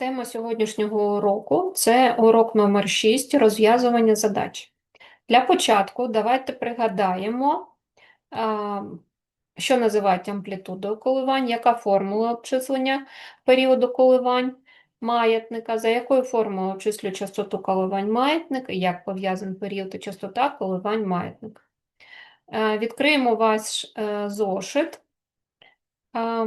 Тема сьогоднішнього уроку це урок номер 6 розв'язування задач. Для початку давайте пригадаємо, що називають амплітудою коливань, яка формула обчислення періоду коливань маятника, за якою формулою обчислює частоту коливань маятник і як пов'язаний період і частота коливань маятника. Е, Відкриємо ваш е, зошит. А,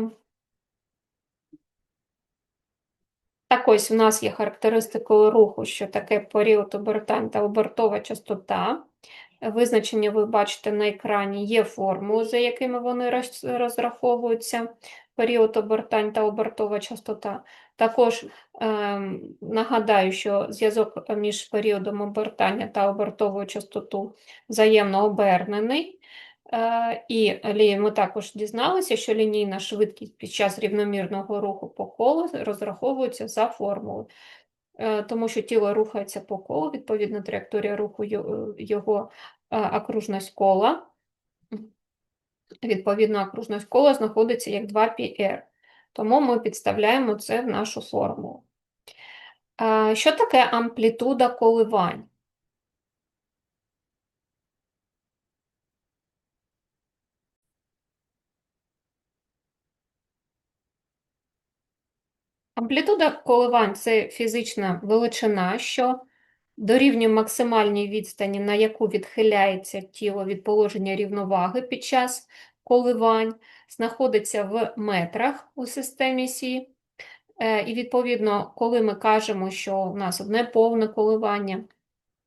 Так ось в нас є характеристикою руху, що таке період обертань та обертова частота. Визначення ви бачите на екрані, є формули, за якими вони розраховуються, період обертань та обертова частота. Також ем, нагадаю, що зв'язок між періодом обертання та обертовою частоту взаємно обернений. Е, І ми також дізналися, що лінійна швидкість під час рівномірного руху по колу розраховується за формулою. Е, Тому що тіло рухається по колу, відповідно, траєкторія руху його е, окружність кола. Відповідно, окружність кола знаходиться як 2πr. Тому ми підставляємо це в нашу формулу. Що таке амплітуда коливань? Амплітуда коливань це фізична величина, що дорівнює максимальній відстані, на яку відхиляється тіло від положення рівноваги під час коливань, знаходиться в метрах у системі Сі. Е, І відповідно, коли ми кажемо, що у нас одне повне коливання,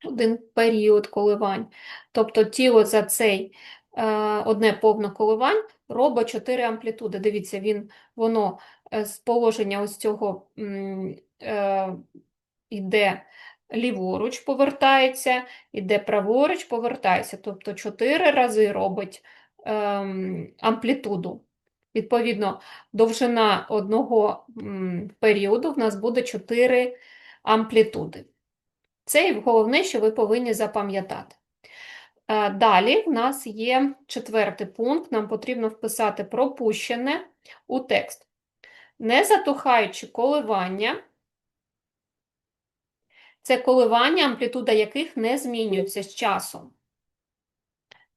один період коливань, тобто тіло за цей е, одне повне коливань робить 4 амплітуди. Дивіться, він, воно е, з положення ось цього е, йде ліворуч, повертається, іде праворуч, повертається. Тобто 4 рази робить ем, амплітуду. Відповідно, довжина одного періоду в нас буде 4 амплітуди. Це і головне, що ви повинні запам'ятати. Е, Далі в нас є четвертий пункт. Нам потрібно вписати пропущене у текст. Не затухаючи коливання, це коливання, амплітуда яких не змінюється з часом.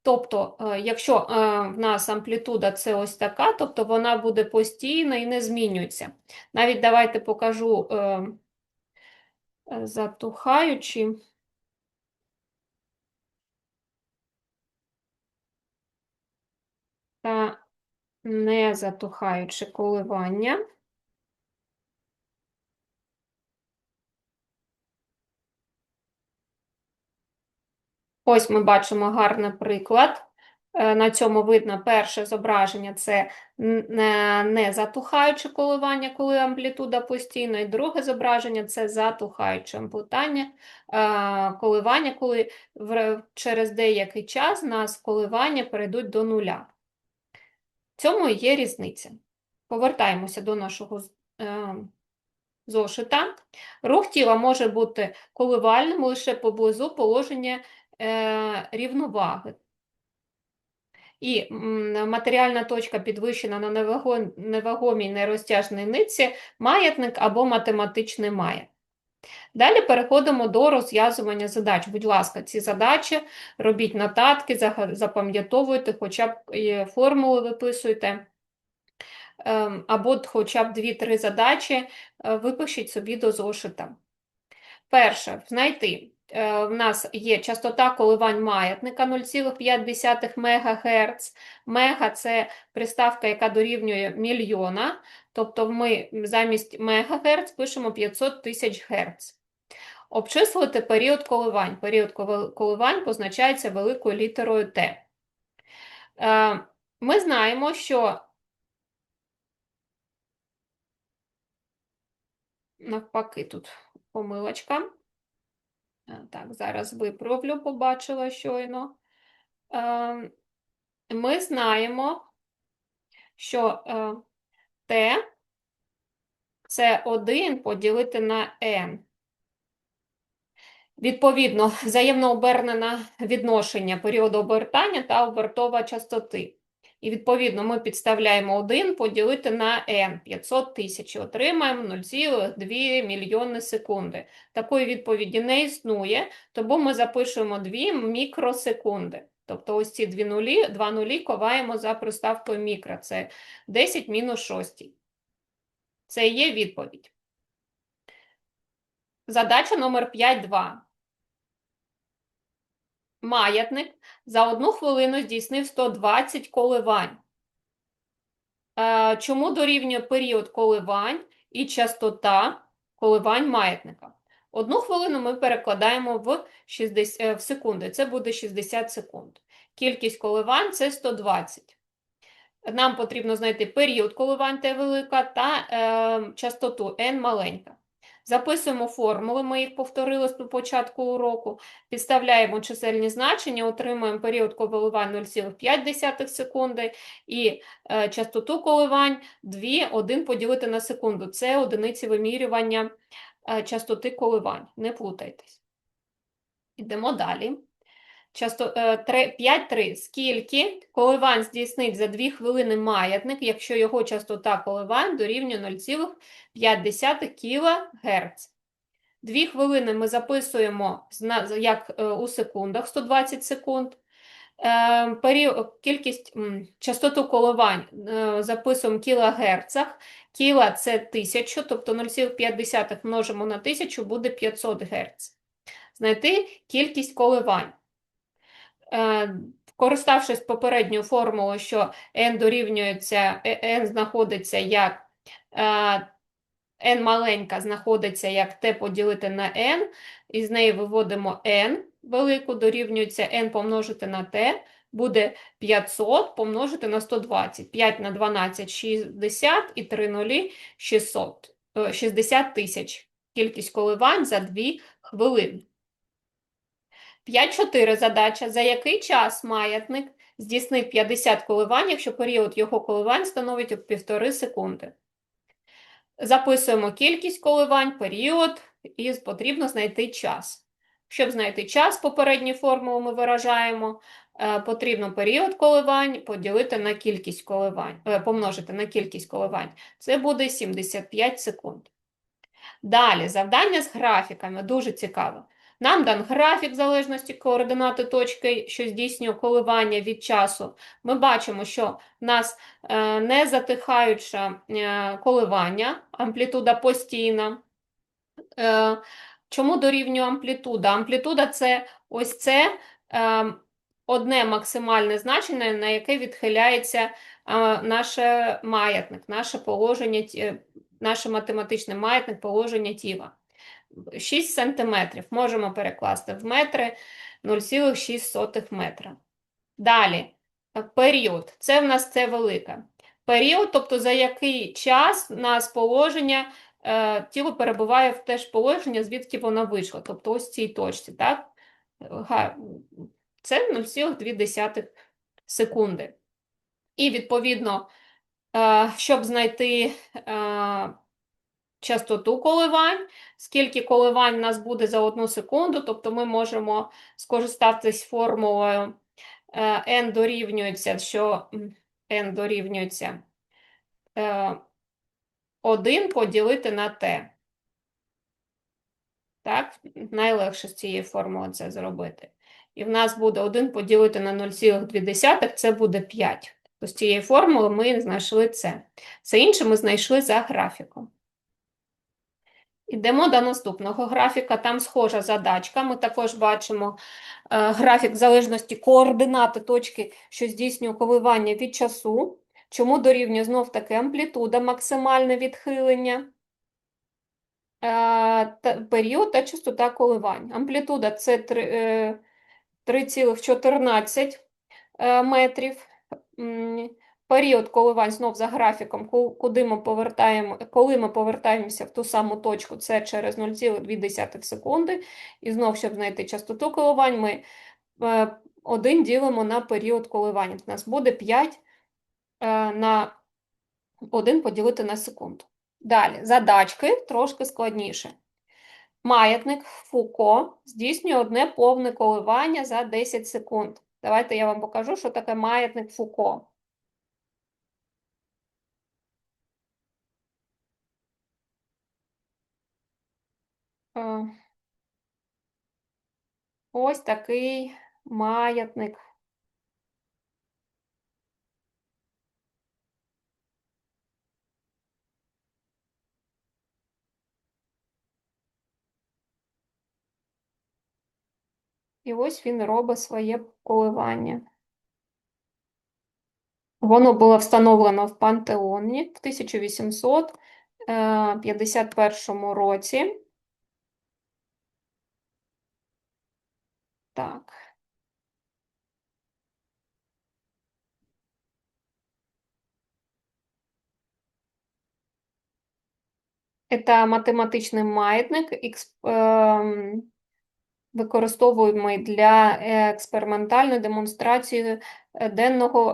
Тобто, е, якщо е, в нас амплітуда це ось така, тобто вона буде постійна і не змінюється. Навіть давайте покажу затухаючи. Та не затухаючи коливання. Ось ми бачимо гарний приклад. Е, На цьому видно перше зображення це не затухаюче коливання, коли амплітуда постійна, і друге зображення це затухаюче амплутання, е, коливання, коли через деякий час нас коливання перейдуть до нуля. Цьому і є різниця. Повертаємося до нашого е, зошита. Рух тіла може бути коливальним лише поблизу положення е, рівноваги. І матеріальна точка підвищена на невагомій нерозтяжній нитці, маятник або математичний маятник. Далі переходимо до розв'язування задач. Будь ласка, ці задачі робіть нотатки, запам'ятовуйте, хоча б е, формули виписуйте, ем, або хоча б 2-3 задачі е, випишіть собі до зошита. Перше, знайти. Е, В нас є частота коливань маятника 0,5 МГц. Мега – це приставка, яка дорівнює мільйона, тобто ми замість МГц пишемо 500 тисяч Гц. Обчислити період коливань. Період коливань позначається великою літерою Т. Е, Ми знаємо, що навпаки тут помилочка. Е, Так, зараз виправлю, побачила щойно. Е, Ми знаємо, що е, Т це 1 поділити на n. Відповідно, взаємно обернене відношення періоду обертання та обертова частоти. І відповідно ми підставляємо 1 поділити на n 500 тисяч і отримаємо 0,2 мільйони секунди. Такої відповіді не існує, тому ми запишемо 2 мікросекунди. Тобто ось ці дві нулі, два нулі ховаємо за приставкою мікро. Це 10 мінус 6. Це є відповідь. Задача номер 5.2. Маятник за одну хвилину здійснив 120 коливань. Е, Чому дорівнює період коливань і частота коливань маятника? Одну хвилину ми перекладаємо в, 60, е, в секунди. Це буде 60 секунд. Кількість коливань – це 120. Нам потрібно знайти період коливань Т велика та е, частоту n маленька. Записуємо формули, ми їх повторили з початку уроку, підставляємо чисельні значення, отримуємо період коливань 0,5 секунди і е, частоту коливань 2, 1 поділити на секунду. Це одиниці вимірювання е, частоти коливань. Не плутайтесь. Йдемо далі. Часто, е, 5.3. Скільки коливань здійснить за 2 хвилини маятник, якщо його частота коливань дорівнює 0,5 кГц? 2 хвилини ми записуємо як е, у секундах 120 секунд. Е, кількість, частоту коливань е, записуємо в кілогерцах. Кіла – це 1000, тобто 0,5 множимо на 1000 буде 500 Гц. Знайти кількість коливань. Е, Користавшись попередньою формулою, що n дорівнюється, е, n знаходиться як е, n маленька знаходиться як t поділити на n, і з неї виводимо n велику, дорівнюється n помножити на t, буде 500 помножити на 120. 5 на 12 – 60 і 3 нулі – 600, е, 60 тисяч. Кількість коливань за 2 хвилини. 5.4 задача. За який час маятник здійснив 50 коливань, якщо період його коливань становить 1,5 секунди? Записуємо кількість коливань, період, і потрібно знайти час. Щоб знайти час, попередню формулу ми виражаємо, е, потрібно період коливань поділити на кількість коливань, е, помножити на кількість коливань. Це буде 75 секунд. Далі, завдання з графіками, дуже цікаво. Нам дан графік залежності координати точки, що здійснює коливання від часу. Ми бачимо, що в нас е, не затихаюче коливання, амплітуда постійна. Е, чому дорівнює амплітуда? Амплітуда це ось це е, одне максимальне значення, на яке відхиляється наш маятник, наше положення, наше математичне маятник положення тіла. 6 сантиметрів можемо перекласти в метри 0,6 метра. Далі, період. Це в нас це велика. Період, тобто за який час нас положення, е, тіло перебуває в те ж положення, звідки воно вийшло. Тобто ось в цій точці, так? Це 0,2 секунди. І відповідно, е, щоб знайти е, частоту коливань, скільки коливань у нас буде за одну секунду, тобто ми можемо скористатись формулою е, n дорівнюється, що n дорівнюється е, 1 поділити на t. Так, найлегше з цієї формули це зробити. І в нас буде 1 поділити на 0,2, це буде 5. То з цієї формули ми знайшли це. Все інше ми знайшли за графіком. Йдемо до наступного графіка. Там схожа задачка. Ми також бачимо е, графік залежності координати точки, що здійснює коливання від часу. Чому дорівнює знов таки амплітуда, максимальне відхилення, е, період та частота коливань. Амплітуда це е, 3,14 е, метрів. Період коливань знов за графіком, куди ми повертаємо, коли ми повертаємося в ту саму точку, це через 0,2 секунди. І знов, щоб знайти частоту коливань, ми е, 1 ділимо на період коливань. У нас буде 5 е, на 1 поділити на секунду. Далі, задачки трошки складніше. Маятник Фуко здійснює одне повне коливання за 10 секунд. Давайте я вам покажу, що таке маятник Фуко. Ось такий маятник. І ось він робить своє коливання. Воно було встановлено в Пантеоні в 1851 році. Так. Это математичний маятник, експ... використовуємий для експериментальної демонстрації е, денного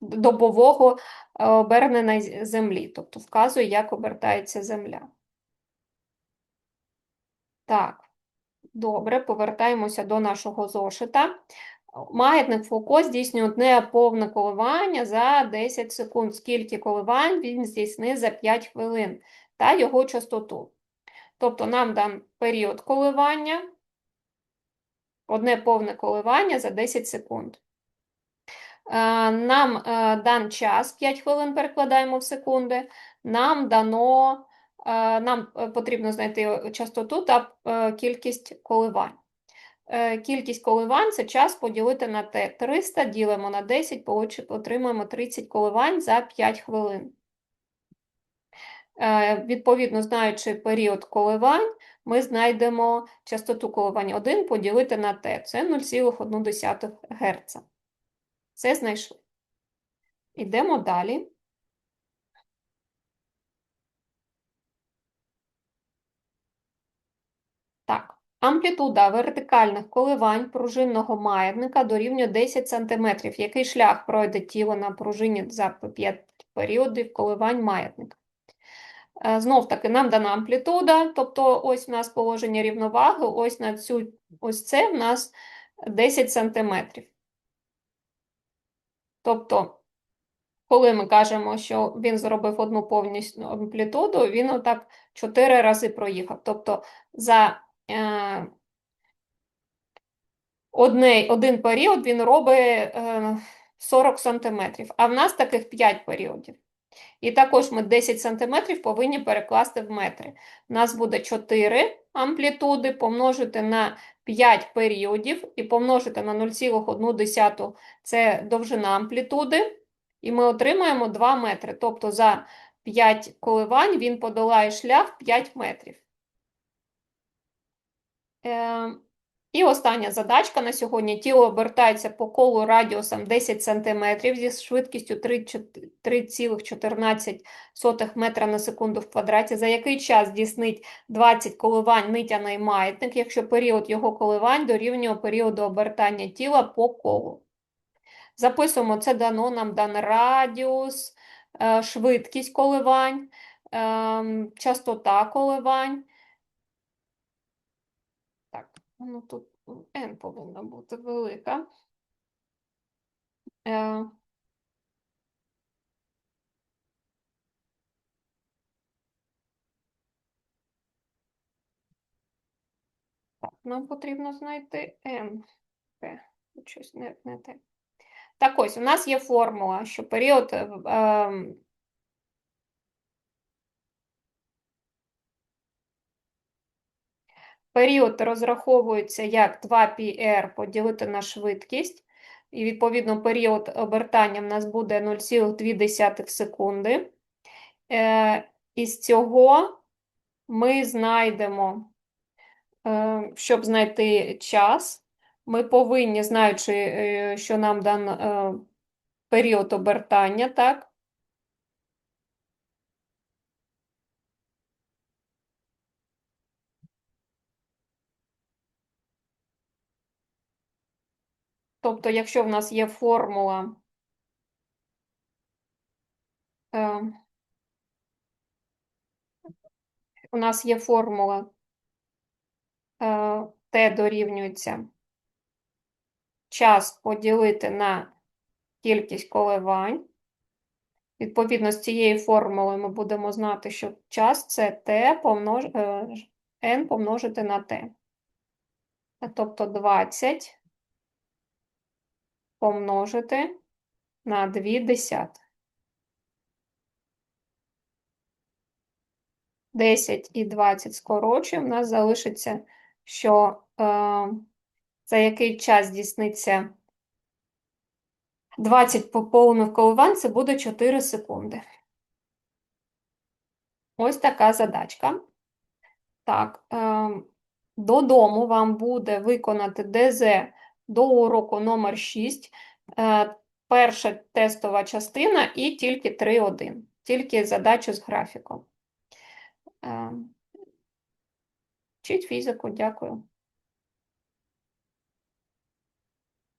добового е, обернення Землі, тобто вказує, як обертається Земля. Так, добре, повертаємося до нашого зошита. Маятник Фуко здійснює одне повне коливання за 10 секунд. Скільки коливань він здійснив за 5 хвилин та його частоту. Тобто нам дан період коливання, одне повне коливання за 10 секунд. Е, Нам е, дан час 5 хвилин перекладаємо в секунди. Нам дано, нам е, потрібно знайти частоту та е, кількість коливань. Е, Кількість коливань це час поділити на Т. 300 ділимо на 10, получ- отримаємо 30 коливань за 5 хвилин. Е, Відповідно, знаючи період коливань, ми знайдемо частоту коливань 1 поділити на Т. Це 0,1 Гц. Це знайшли. Йдемо далі. Так, амплітуда вертикальних коливань пружинного маятника дорівнює 10 см. Який шлях пройде тіло на пружині за 5 періодів коливань маятника? Е, Знов таки нам дана амплітуда, тобто ось у нас положення рівноваги, ось на цю, ось це в нас 10 см. Тобто, коли ми кажемо, що він зробив одну повністю амплітуду, він отак 4 рази проїхав. Тобто за одне, один період він робить е, 40 см, а в нас таких 5 періодів. І також ми 10 см повинні перекласти в метри. У нас буде 4 амплітуди помножити на 5 періодів і помножити на 0,1 це довжина амплітуди. І ми отримаємо 2 метри. Тобто за 5 коливань він подолає шлях 5 метрів. Е, І остання задачка на сьогодні. Тіло обертається по колу радіусом 10 см зі швидкістю 3,14 метра на секунду в квадраті. За який час здійснить 20 коливань митяний маятник, якщо період його коливань дорівнює періоду обертання тіла по колу? Записуємо, це дано нам дан радіус, е, швидкість коливань, ем, частота коливань. Ну тут n повинна бути велика. Е, Так, нам потрібно знайти n. Щось не, не те. Так ось, у нас є формула, що період е, в- ем, Період розраховується як 2πr поділити на швидкість, і відповідно період обертання в нас буде 0,2 секунди. Е, Із цього ми знайдемо, е, щоб знайти час, ми повинні, знаючи, е, що нам дан період обертання, так? Тобто, якщо в нас є формула, е, у нас є формула е, Т дорівнюється час поділити на кількість коливань. Відповідно, з цією формулою ми будемо знати, що час це t помнож... е, n помножити на t. Тобто 20 помножити на 2 десяти. 10 і 20 скорочуємо, у нас залишиться, що е, за який час здійсниться 20 поповних коливань, це буде 4 секунди. Ось така задачка. Так, е, додому вам буде виконати ДЗ до уроку номер 6. Е, перша тестова частина і тільки 3.1. Тільки задачу з графіком. Е, Вчіть фізику, дякую.